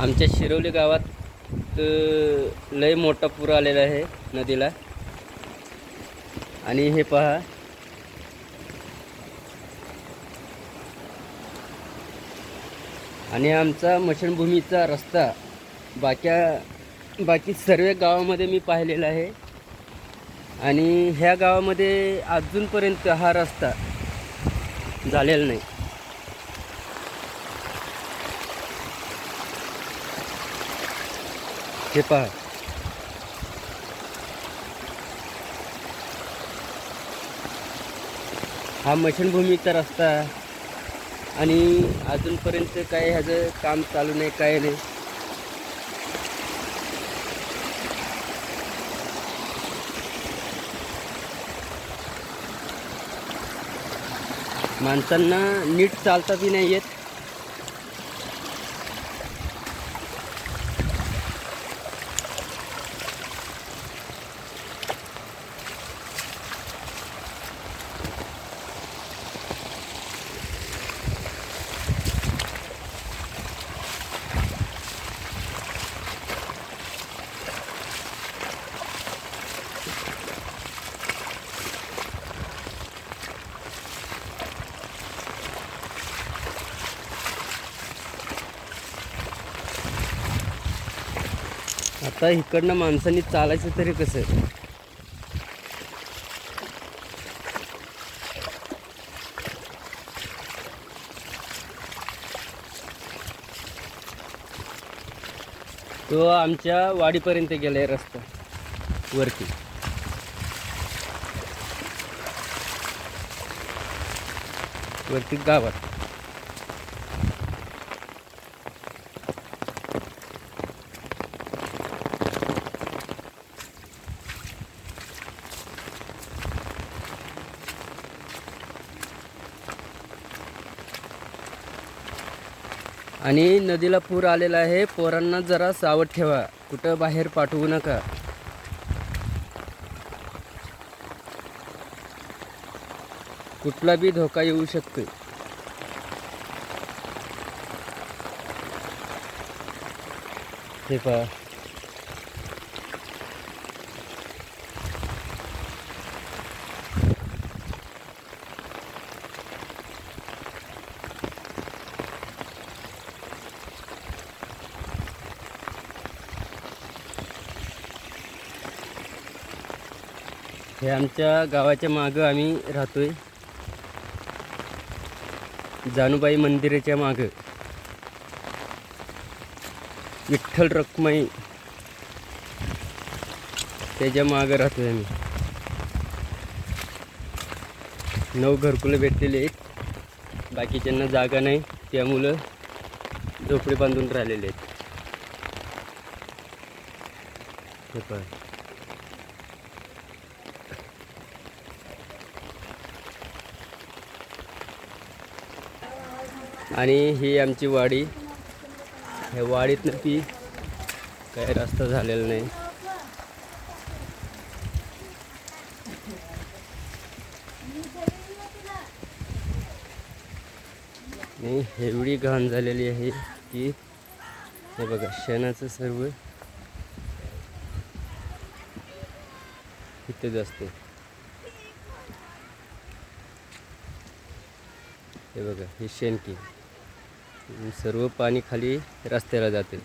आमच्या शिरवली गावात लय मोठा पूर आलेला आहे नदीला. आणि हे पहा. आणि आमचा मशनभूमीचा रस्ता बाक्या बाकी सर्व गावामध्ये मी पाहिलेला आहे. आणि ह्या गावामध्ये अजूनपर्यंत हा रस्ता झालेला नाही. हे पहा. हा मशनभूमीचा रस्ता आणि अजूनपर्यंत काय ह्याचं काम चालू नाही काय नाही. माणसांना नीट चालता बी नाही येत. आता इकडनं माणसांनी चालायचं तरी कसं? तो आमच्या वाडीपर्यंत गेलाय रस्ता. वरती. वरती गावात. आणि नदीला पूर आलेला आहे. पोरांना जरा सावध ठेवा. कुठं बाहेर पाठवू नका. कुठला बी धोका येऊ शकतो. हे पहा. हे आमच्या गावाच्या मागं आम्ही राहतो आहे जानूबाई मंदिराच्या मागं. विठ्ठल रखमाई त्याच्या मागं राहतो आहे आम्ही. नऊ घरकुलं भेटलेले आहेत. बाकीच्यांना जागा नाही. त्या मुलं झोपडी बांधून राहिलेले आहेत. हे आणि ही आमची वाडी. ह्या वाडीतनं ती काही रस्ता झालेला नाही. आणि एवढी घाण झालेली आहे की हे बघा शेणाचं सर्व इथेच असते. हे बघा ही शेणकी सर्व पाणी खाली रस्त्याला जाते.